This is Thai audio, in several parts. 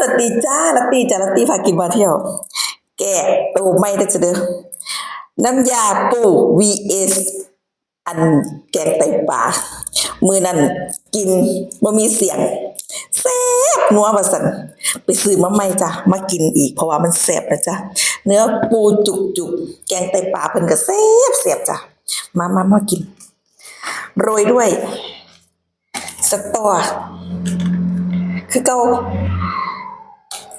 วัสดีจ้าลัตตีจ้าลัตตีพากินมาเที่ยว แกะตูไม่ได้จะเด้อน้ำยาปู vs อันแกงไตปลามือนั้นกินบ่มีเสียงแซ่บนัวว่าสันไปซื้อมาใหม่จ้ะมากินอีก เพราะว่ามันแซ่บนะจ๊ะเนื้อปูจุกจุกแกงไตปลาเพิ่นก็แซ่บแซ่บจ้ะมามามากิน โรยด้วย สตอคือเกา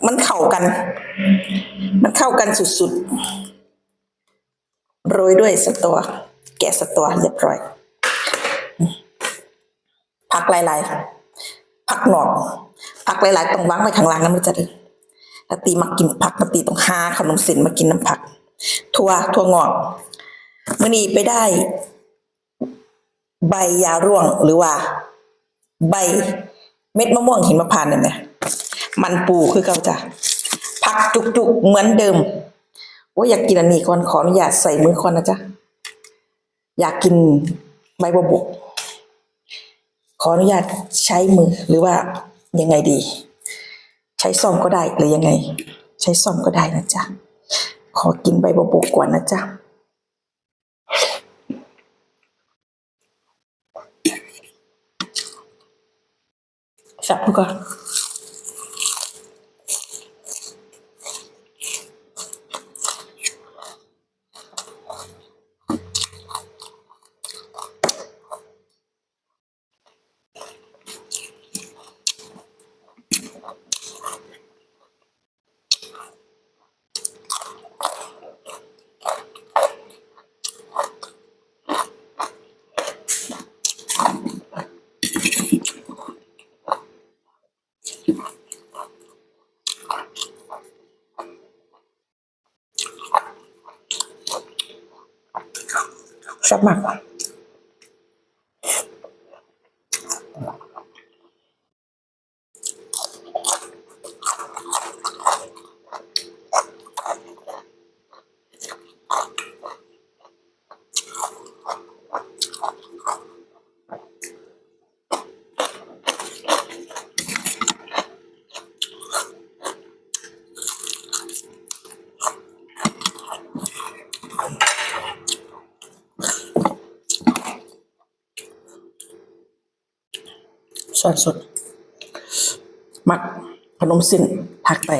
มันเข้ากัน มันเข้ากันสุดๆ โรยด้วยสตอแกะสตอเรียบร้อย ผักหลายๆ ผักหนอก ผักหลายๆต้องวางไว้ข้างล่างนะมันจะได้ถ้าตีมากินผักมาตีต้องหาขนมส้นมากินน้ำผัก ทั่วทั่วงอกมื่อนี้ไปได้ ใบยาร่วงหรือว่า ใบเม็ดมะม่วงหินมะพานต์นั่นแหละ มันปูคือเก่าจ้ะผักจุกๆเหมือนเดิมว่าอยากกินอันนี้ก่อนขออนุญาตใส่มือก่อนนะจ๊ะอยากกินใบบัวบกขออนุญาตใช้มือหรือว่ายังไงดี ใช้ซ่อมก็ได้หรือยังไง ใช้ซ่อมก็ได้นะจ๊ะขอกินใบบัวบกก่อนนะจ๊ะสับดูก่อน แซ่ บมากสดสดมักขนมสิ้นผักไป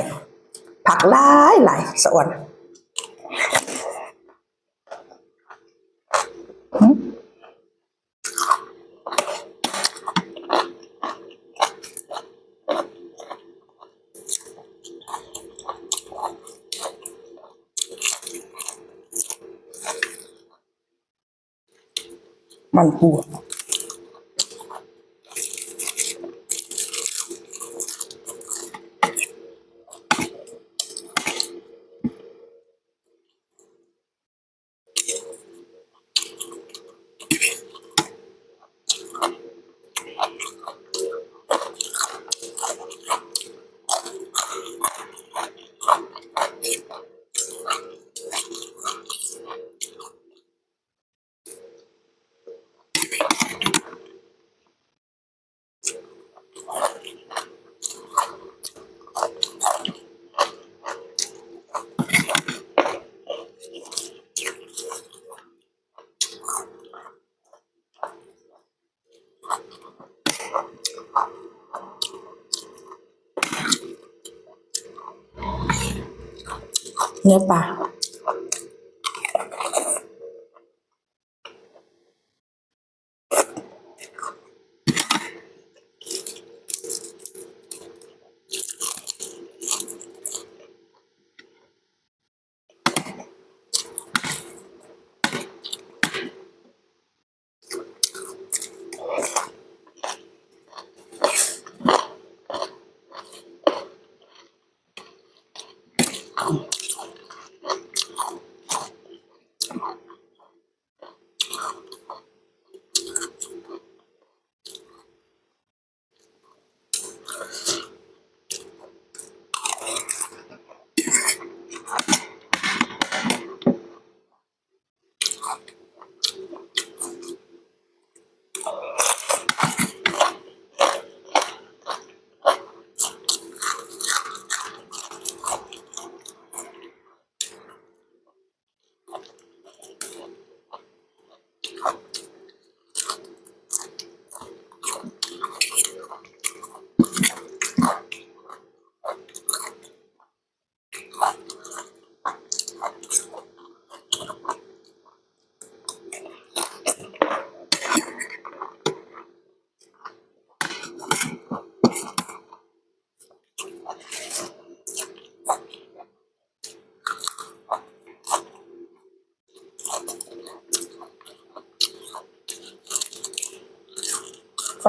ผักหลายหลายสะอ่อนหืมมันปู เนื้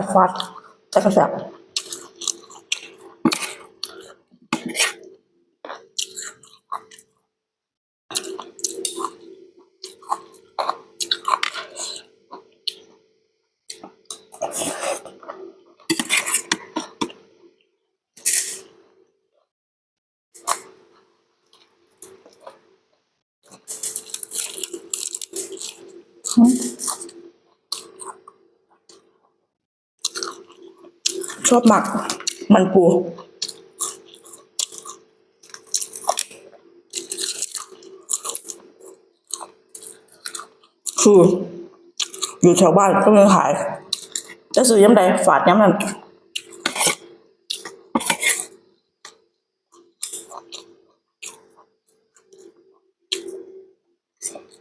อปลา ฟัดฟัดแต่ก็แซ่บ ชอบหมักมันปูคืออยู่แถวบ้านก็มีขายจะซื้อย้ำใดฝาดย้ำนั้น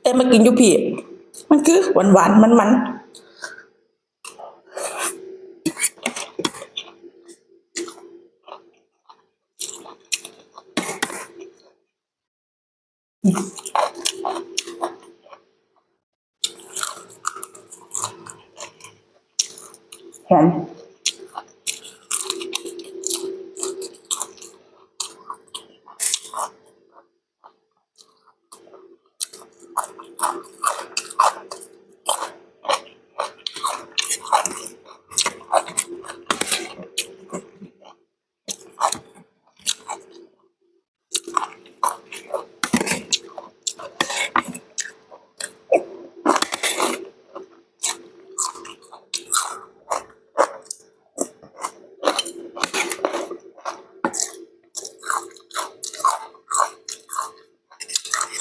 แต่มากินยุพี่ มันคือหวานหวานมันมัน ๆ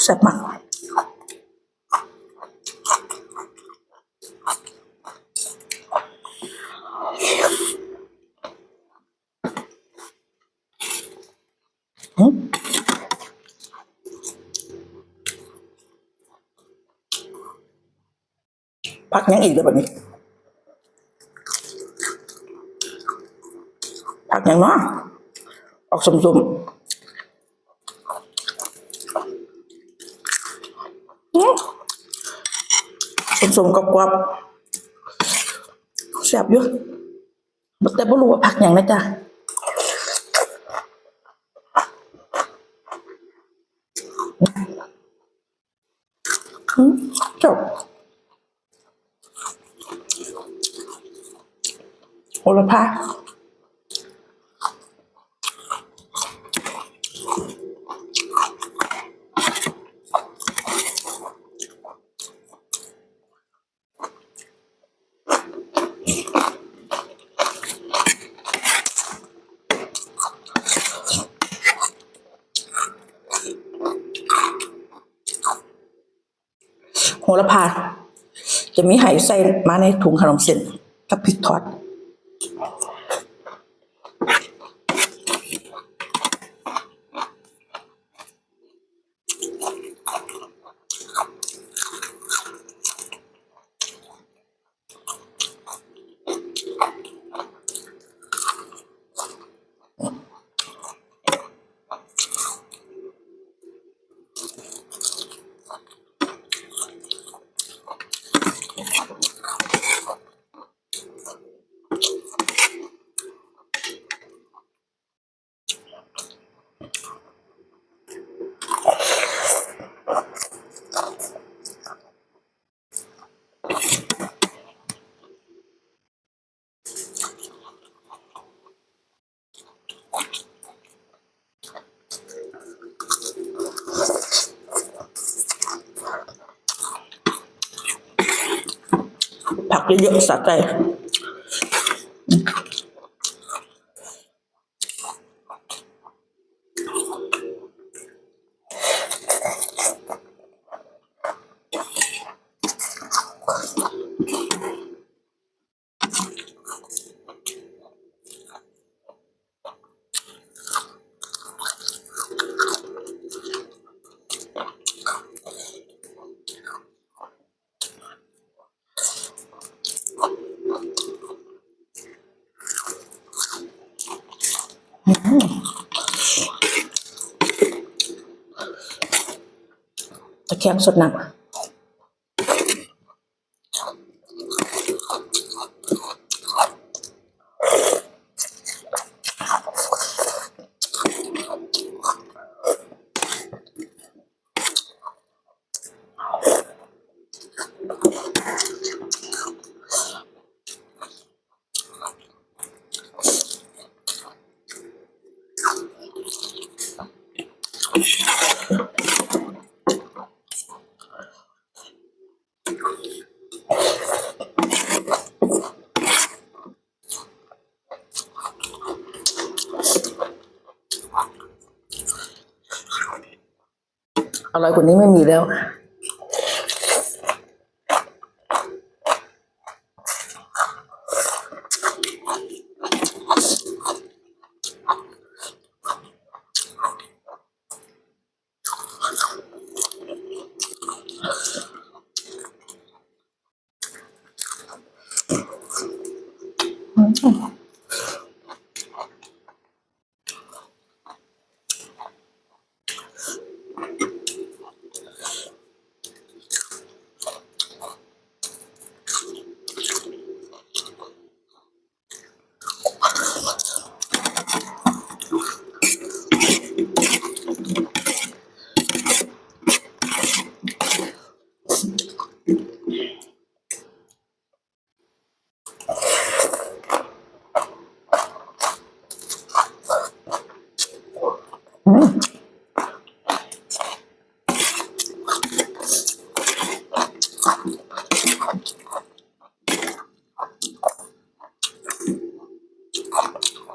หอมแซ่บมากพักยังอีกเลยแบบนี้ผักย่างเนาะออกสมๆ สมๆกับกรอบแซ่บอยู่แต่ไม่รู้ว่าผักอย่างนะจ๊ะจบโหระพา โหระพา จะ มีไห่ใส่มาในถุงขนมเส้นกับพริกทอด ผักเย แข็งสุดหนัก อร่อยกว่านี้ไม่มีแล้ว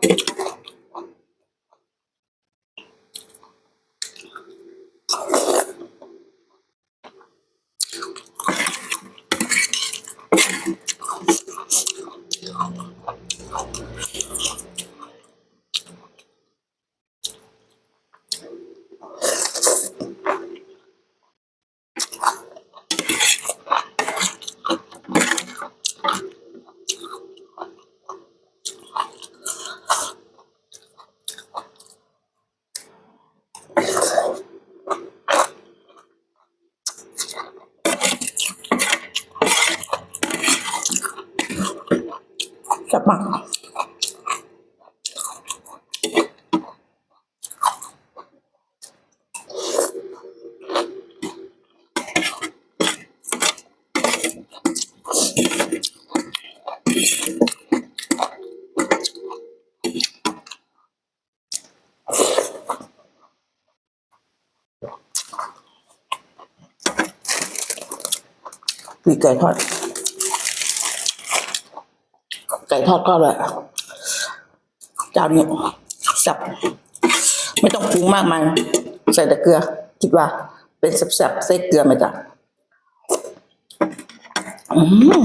Thank you. ปีไก่ทอด ไก่ทอดก็เลยจานนี้สับ ไม่ต้องปรุงมากมายใส่แต่เกลือ คิดว่า เป็นแซ่บๆใส่เกลือไหมจ๊ะ อืม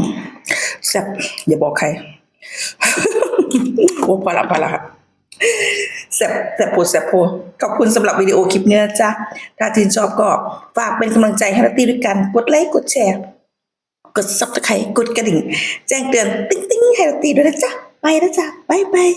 แซ่บอย่าบอกใครโอ้พอละพอละครับแซ่บแซ่บโพแซ่บโพขอบคุณสำหรับวิดีโอคลิปนี้นะจ๊ะ ถ้าทีนชอบก็ฝากเป็นกำลังใจให้นัตตี้ด้วยกัน กดไลค์กดแชร์ กดซับสไครต์กดกระดิ่ง แจ้งเตือน ติ๊งติ๊งให้เราตีด้วยนะจ๊ะ ไปนะจ๊ะบายบาย